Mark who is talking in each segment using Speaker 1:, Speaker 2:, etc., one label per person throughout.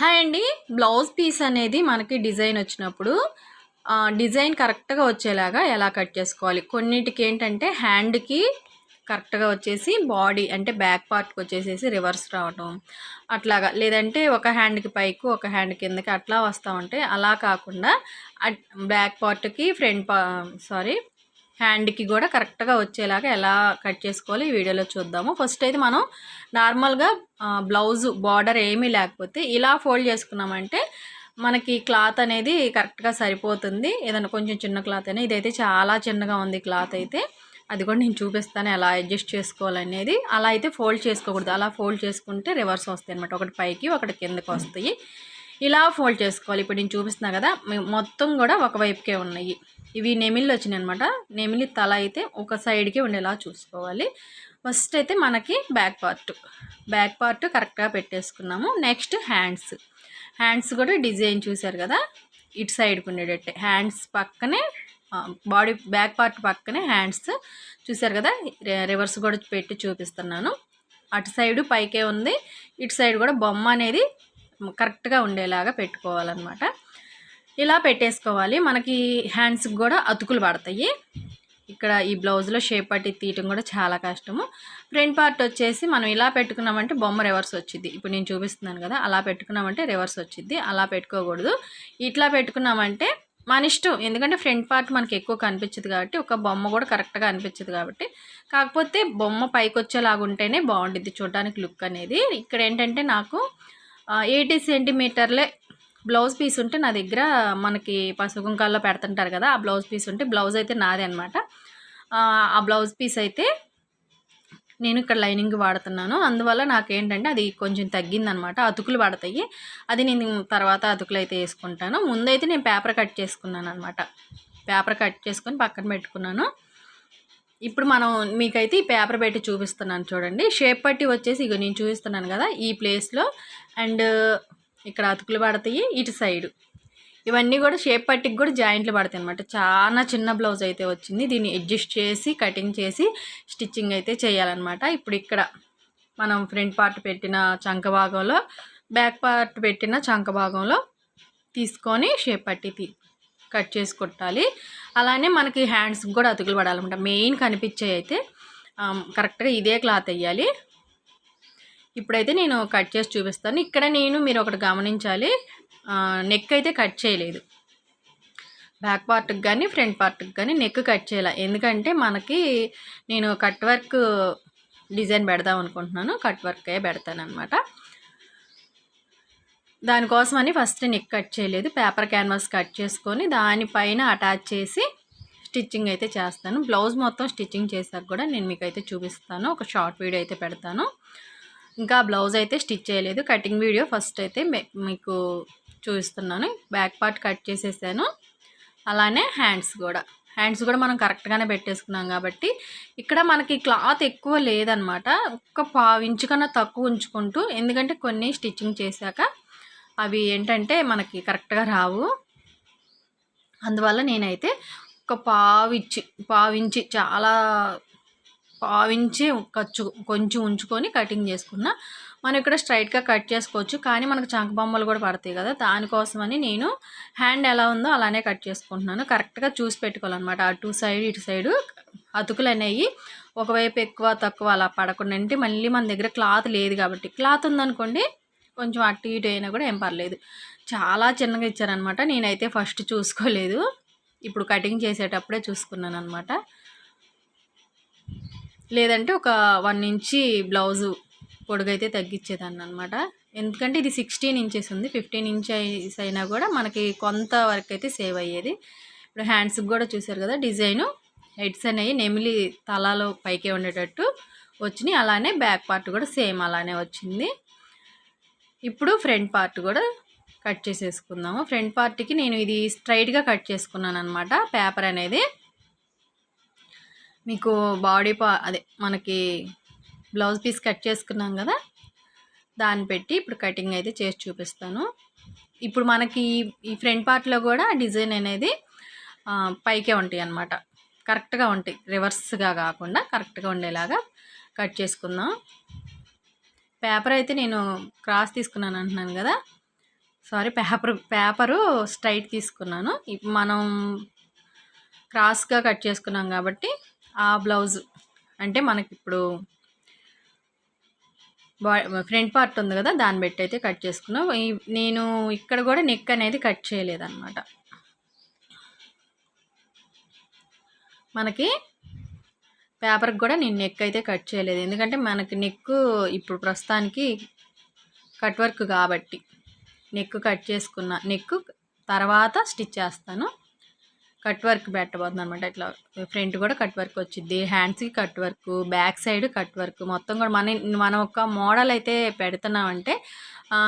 Speaker 1: Hi అండి. Blouse piece అనేది మనకి డిజైన్ వచ్చినప్పుడు డిజైన్ కరెక్ట్గా వచ్చేలాగా ఎలా కట్ చేసుకోవాలి? కొన్నిటికి ఏంటంటే హ్యాండ్కి కరెక్ట్గా వచ్చేసి బాడీ అంటే బ్యాక్ పార్ట్కి వచ్చేసేసి రివర్స్ రావటం. అట్లాగా లేదంటే ఒక హ్యాండ్కి పైకి ఒక హ్యాండ్ కిందకి అట్లా వస్తూ ఉంటే అలా కాకుండా బ్యాక్ పార్ట్కి ఫ్రంట్ పా సారీ హ్యాండ్కి కూడా కరెక్ట్గా వచ్చేలాగా ఎలా కట్ చేసుకోవాలి ఈ వీడియోలో చూద్దాము. ఫస్ట్ అయితే మనం నార్మల్గా బ్లౌజ్ బార్డర్ ఏమీ లేకపోతే ఇలా ఫోల్డ్ చేసుకున్నామంటే మనకి క్లాత్ అనేది కరెక్ట్గా సరిపోతుంది. ఏదైనా కొంచెం చిన్న క్లాత్ అయినా ఇదైతే చాలా చిన్నగా ఉంది క్లాత్ అయితే. అది కూడా నేను చూపిస్తాను ఎలా అడ్జస్ట్ చేసుకోవాలనేది. అలా అయితే ఫోల్డ్ చేసుకోకూడదు. అలా ఫోల్డ్ చేసుకుంటే రివర్స్ వస్తాయి అనమాట ఒకటి పైకి ఒకటి కిందకి వస్తాయి. ఇలా ఫోల్డ్ చేసుకోవాలి. ఇప్పుడు నేను చూపిస్తున్నా కదా మొత్తం కూడా ఒకవైపుకే ఉన్నాయి. ఇవి నెమిళ్ళు వచ్చినాయి అనమాట నెమిలి తల అయితే ఒక సైడ్కి ఉండేలా చూసుకోవాలి. ఫస్ట్ అయితే మనకి బ్యాక్ పార్ట్ బ్యాక్ పార్ట్ కరెక్ట్గా పెట్టేసుకున్నాము. నెక్స్ట్ హ్యాండ్స్ హ్యాండ్స్ కూడా డిజైన్ చూశారు కదా? ఇటు సైడ్కి ఉండేటట్టే. హ్యాండ్స్ పక్కనే బాడీ బ్యాక్ పార్ట్ పక్కనే హ్యాండ్స్ చూశారు కదా? రి- రివర్స్ కూడా పెట్టి చూపిస్తున్నాను. అటు సైడ్ పైకే ఉంది. ఇటు సైడ్ కూడా బొమ్మ అనేది కరెక్ట్గా ఉండేలాగా పెట్టుకోవాలన్నమాట. ఇలా పెట్టేసుకోవాలి. మనకి హ్యాండ్స్కి కూడా అతుకులు పడతాయి. ఇక్కడ ఈ బ్లౌజ్లో షేప్ పట్టి తీయటం కూడా చాలా కష్టము. ఫ్రంట్ పార్ట్ వచ్చేసి మనం ఇలా పెట్టుకున్నామంటే బొమ్మ రివర్స్ వచ్చింది ఇప్పుడు నేను చూపిస్తున్నాను కదా అలా పెట్టుకున్నామంటే రివర్స్ వచ్చింది అలా పెట్టుకోకూడదు. ఇట్లా పెట్టుకున్నామంటే మన ఇష్టం. ఎందుకంటే ఫ్రంట్ పార్ట్ మనకి ఎక్కువ కనిపించదు కాబట్టి ఒక బొమ్మ కూడా కరెక్ట్గా అనిపించదు కాబట్టి. కాకపోతే బొమ్మ పైకి వచ్చేలాగా ఉంటేనే బాగుంటుంది చూడడానికి లుక్ అనేది. ఇక్కడ ఏంటంటే నాకు ఎయిటీ సెంటీమీటర్లే బ్లౌజ్ పీస్ ఉంటే నా దగ్గర మనకి పసుపు కుంకాల్లో పెడుతుంటారు కదా ఆ బ్లౌజ్ పీస్ ఉంటే బ్లౌజ్ అయితే నాదే అనమాట ఆ బ్లౌజ్ పీస్ అయితే నేను ఇక్కడ లైనింగ్ వాడుతున్నాను. అందువల్ల నాకేంటంటే అది కొంచెం తగ్గిందనమాట అతుకులు పడతాయి. అది నేను తర్వాత అతుకులు అయితే వేసుకుంటాను. ముందైతే నేను పేపర్ కట్ చేసుకున్నాను అనమాట పేపర్ కట్ చేసుకొని పక్కన పెట్టుకున్నాను. ఇప్పుడు మనం మీకైతే ఈ పేపర్ పెట్టి చూపిస్తున్నాను చూడండి. షేప్ పట్టి వచ్చేసి ఇగో నేను చూపిస్తున్నాను కదా ఈ ప్లేస్లో. అండ్ ఇక్కడ అతుకులు పడతాయి ఇటు సైడు. ఇవన్నీ కూడా షేప్ పట్టికి కూడా జాయింట్లు పడతాయి అనమాట చాలా చిన్న బ్లౌజ్ అయితే వచ్చింది. దీన్ని అడ్జస్ట్ చేసి కటింగ్ చేసి స్టిచ్చింగ్ అయితే చేయాలన్నమాట. ఇప్పుడు ఇక్కడ మనం ఫ్రంట్ పార్ట్ పెట్టిన చంక భాగంలో బ్యాక్ పార్ట్ పెట్టిన చంక భాగంలో తీసుకొని షేప్ పట్టి తీ కట్ చేసి కొట్టాలి. అలానే మనకి హ్యాండ్స్కి కూడా అతుకులు పడాలన్నమాట. మెయిన్ కనిపించే అయితే కరెక్ట్గా ఇదే క్లాత్ వేయాలి. ఇప్పుడైతే నేను కట్ చేసి చూపిస్తాను. ఇక్కడ నేను మీరు ఒకటి గమనించాలి. నెక్ అయితే కట్ చేయలేదు. బ్యాక్ పార్ట్కి కానీ ఫ్రంట్ పార్ట్కి కానీ నెక్ కట్ చేయాలి. ఎందుకంటే మనకి నేను కట్ వర్క్ డిజైన్ పెడదాం అనుకుంటున్నాను. కట్ వర్కే పెడతాను అనమాట దానికోసమని ఫస్ట్ నెక్ కట్ చేయలేదు. పేపర్ క్యాన్వాస్ కట్ చేసుకొని దానిపైన అటాచ్ చేసి స్టిచ్చింగ్ అయితే చేస్తాను. బ్లౌజ్ మొత్తం స్టిచ్చింగ్ చేశాక కూడా నేను మీకు అయితే చూపిస్తాను. ఒక షార్ట్ వీడియో అయితే పెడతాను. ఇంకా బ్లౌజ్ అయితే స్టిచ్ చేయలేదు. కటింగ్ వీడియో ఫస్ట్ అయితే మీకు చూపిస్తున్నాను. బ్యాక్ పార్ట్ కట్ చేసేసాను. అలానే హ్యాండ్స్ కూడా. హ్యాండ్స్ కూడా మనం కరెక్ట్గానే పెట్టేసుకున్నాం కాబట్టి ఇక్కడ మనకి క్లాత్ ఎక్కువ లేదనమాట. ఒక్క పావు ఇంచు కన్నా తక్కువ ఉంచుకుంటూ ఎందుకంటే కొన్ని స్టిచ్చింగ్ చేశాక అవి ఏంటంటే మనకి కరెక్ట్గా రావు. అందువల్ల నేనైతే ఒక పావించి పావించి చాలా పావించి ఖర్చు కొంచెం ఉంచుకొని కటింగ్ చేసుకున్నా. మనం ఇక్కడ స్ట్రైట్గా కట్ చేసుకోవచ్చు. కానీ మనకు చంక బొమ్మలు కూడా పడతాయి కదా. దానికోసమని నేను హ్యాండ్ ఎలా ఉందో అలానే కట్ చేసుకుంటున్నాను. కరెక్ట్గా చూసి పెట్టుకోవాలన్నమాట. అటు సైడ్ ఇటు సైడు అతుకులు అనేవి ఒకవైపు ఎక్కువ తక్కువ అలా పడకుండా. అంటే మళ్ళీ మన దగ్గర క్లాత్ లేదు కాబట్టి. క్లాత్ ఉందనుకోండి కొంచెం అటు ఇటు అయినా కూడా ఏం పర్లేదు. చాలా చిన్నగా ఇచ్చారనమాట నేనైతే ఫస్ట్ చూసుకోలేదు. ఇప్పుడు కటింగ్ చేసేటప్పుడే చూసుకున్నాను అనమాట లేదంటే ఒక వన్ ఇంచి బ్లౌజు పొడుగైతే తగ్గించేదాన్ని అనమాట ఎందుకంటే ఇది సిక్స్టీన్ ఇంచెస్ ఉంది. ఫిఫ్టీన్ ఇంచెస్ అయినా కూడా మనకి కొంత వరకు అయితే సేవ్ అయ్యేది. ఇప్పుడు హ్యాండ్స్కి కూడా చూసారు కదా డిజైను. హెడ్స్ అనేవి నెమిలి తలలో పైకే ఉండేటట్టు వచ్చినాయి. అలానే బ్యాక్ పార్ట్ కూడా సేమ్ అలానే వచ్చింది. ఇప్పుడు ఫ్రంట్ పార్ట్ కూడా కట్ చేసేసుకుందాము. ఫ్రంట్ పార్ట్కి నేను ఇది స్ట్రైట్గా కట్ చేసుకున్నాను అనమాట పేపర్ అనేది మీకు బాడీ పా అదే మనకి బ్లౌజ్ పీస్ కట్ చేసుకున్నాం కదా దాన్ని పెట్టి ఇప్పుడు కటింగ్ అయితే చేసి చూపిస్తాను. ఇప్పుడు మనకి ఈ ఫ్రంట్ పార్ట్లో కూడా డిజైన్ అనేది పైకే ఉంటాయి అన్నమాట. కరెక్ట్గా ఉంటాయి. రివర్స్గా కాకుండా కరెక్ట్గా ఉండేలాగా కట్ చేసుకుందాం. పేపర్ అయితే నేను క్రాస్ తీసుకున్నాను అంటున్నాను కదా. సారీ పేపర్ పేపరు స్ట్రైట్ తీసుకున్నాను. ఇప్ మనం క్రాస్గా కట్ చేసుకున్నాం కాబట్టి ఆ బ్లౌజ్ అంటే మనకి ఇప్పుడు ఫ్రంట్ పార్ట్ ఉంది కదా దాన్ని బట్టి అయితే కట్ చేసుకున్నాం. నేను ఇక్కడ కూడా నెక్ అనేది కట్ చేయలేదన్నమాట. మనకి పేపర్కి కూడా నేను నెక్ అయితే కట్ చేయలేదు. ఎందుకంటే మనకి నెక్ ఇప్పుడు ప్రస్తుతానికి కట్ వర్క్ కాబట్టి నెక్ కట్ చేసుకున్న నెక్ తర్వాత స్టిచ్ చేస్తాను. కట్ వర్క్ పెట్టబోతుంది అనమాట ఇట్లా ఫ్రంట్ కూడా కట్ వర్క్ వచ్చింది హ్యాండ్స్కి cut work back side cut work. మొత్తం కూడా మన మనం ఒక మోడల్ అయితే పెడుతున్నామంటే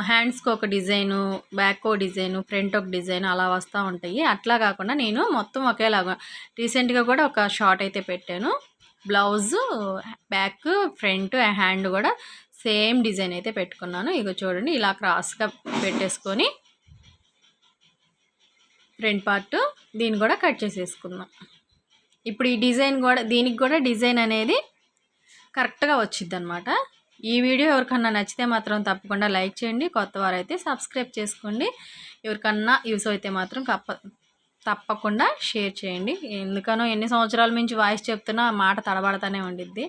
Speaker 1: హ్యాండ్స్కి ఒక డిజైను బ్యాక్ ఒక డిజైను ఫ్రంట్ ఒక డిజైన్ అలా వస్తూ ఉంటాయి. అట్లా కాకుండా నేను మొత్తం ఒకేలాగా రీసెంట్గా కూడా ఒక షార్ట్ అయితే పెట్టాను. బ్లౌజు బ్యాక్ ఫ్రంట్ హ్యాండ్ కూడా సేమ్ డిజైన్ అయితే పెట్టుకున్నాను. ఇక చూడండి ఇలా క్రాస్గా పెట్టేసుకొని ఫ్రంట్ పార్ట్ దీన్ని కూడా కట్ చేసేసుకుందాం. ఇప్పుడు ఈ డిజైన్ కూడా దీనికి కూడా డిజైన్ అనేది కరెక్ట్గా వచ్చింది అనమాట ఈ వీడియో ఎవరికన్నా నచ్చితే మాత్రం తప్పకుండా లైక్ చేయండి కొత్త వారైతే సబ్స్క్రైబ్ చేసుకోండి. ఎవరికన్నా యూస్ అయితే మాత్రం కప్ప తప్పకుండా షేర్ చేయండి. ఎందుకనో ఎన్ని సంవత్సరాల నుంచి వాయిస్ చెప్తున్నా ఆ మాట తడబడతానే ఉండిద్ది.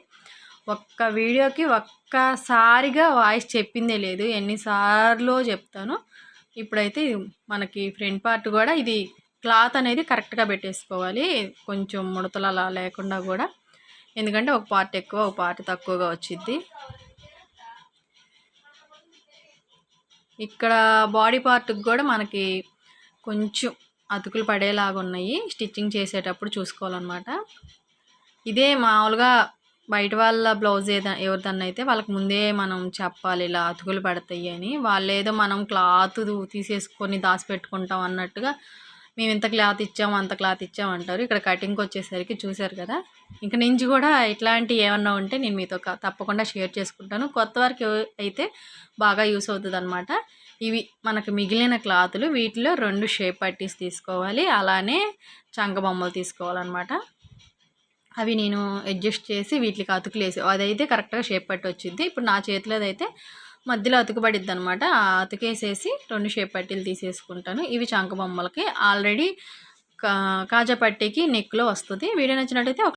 Speaker 1: ఒక్క వీడియోకి ఒక్కసారిగా వాయిస్ చెప్పిందే లేదు. ఎన్నిసార్లు చెప్తాను ఇప్పుడైతే మనకి ఫ్రంట్ పార్ట్ కూడా ఇది క్లాత్ అనేది కరెక్ట్గా పెట్టేసుకోవాలి. కొంచెం ముడతలు అలా లేకుండా కూడా. ఎందుకంటే ఒక పార్ట్ ఎక్కువ ఒక పార్ట్ తక్కువగా వచ్చింది ఇక్కడ బాడీ పార్ట్కి కూడా మనకి కొంచెం అతుకులు పడేలాగా ఉన్నాయి. స్టిచ్చింగ్ చేసేటప్పుడు చూసుకోవాలన్నమాట. ఇదే మామూలుగా బయట వాళ్ళ బ్లౌజ్ ఏదైనా ఎవరిదన్నా అయితే వాళ్ళకి ముందే మనం చెప్పాలి ఇలా అతుకులు పడతాయి అని. వాళ్ళు ఏదో మనం క్లాత్ తీసేసుకొని దాచిపెట్టుకుంటాం అన్నట్టుగా మేము ఇంత క్లాత్ ఇచ్చాము అంత క్లాత్ ఇచ్చాము అంటారు. ఇక్కడ కటింగ్కి వచ్చేసరికి చూశారు కదా. ఇంక నుంచి కూడా ఇట్లాంటివి ఏమన్నా ఉంటే నేను మీతో తప్పకుండా షేర్ చేసుకుంటాను. కొత్త వారికి అయితే బాగా యూస్ అవుతుంది అనమాట ఇవి మనకు మిగిలిన క్లాతులు వీటిలో రెండు షేప్ పట్టీస్ తీసుకోవాలి. అలానే చంక బొమ్మలు తీసుకోవాలన్నమాట. అవి నేను అడ్జస్ట్ చేసి వీటికి అతుకులు వేసి అదైతే కరెక్ట్గా షేప్ పట్టి వచ్చింది ఇప్పుడు నా చేతిలో అయితే మధ్యలో అతుకుబడిద్ది అనమాట అతుకేసేసి రెండు షేప్ పట్టీలు తీసేసుకుంటాను. ఇవి చంక బొమ్మలకి. ఆల్రెడీ కా కాజా పట్టీకి నెక్లో వస్తుంది. వీడియో నచ్చినట్టయితే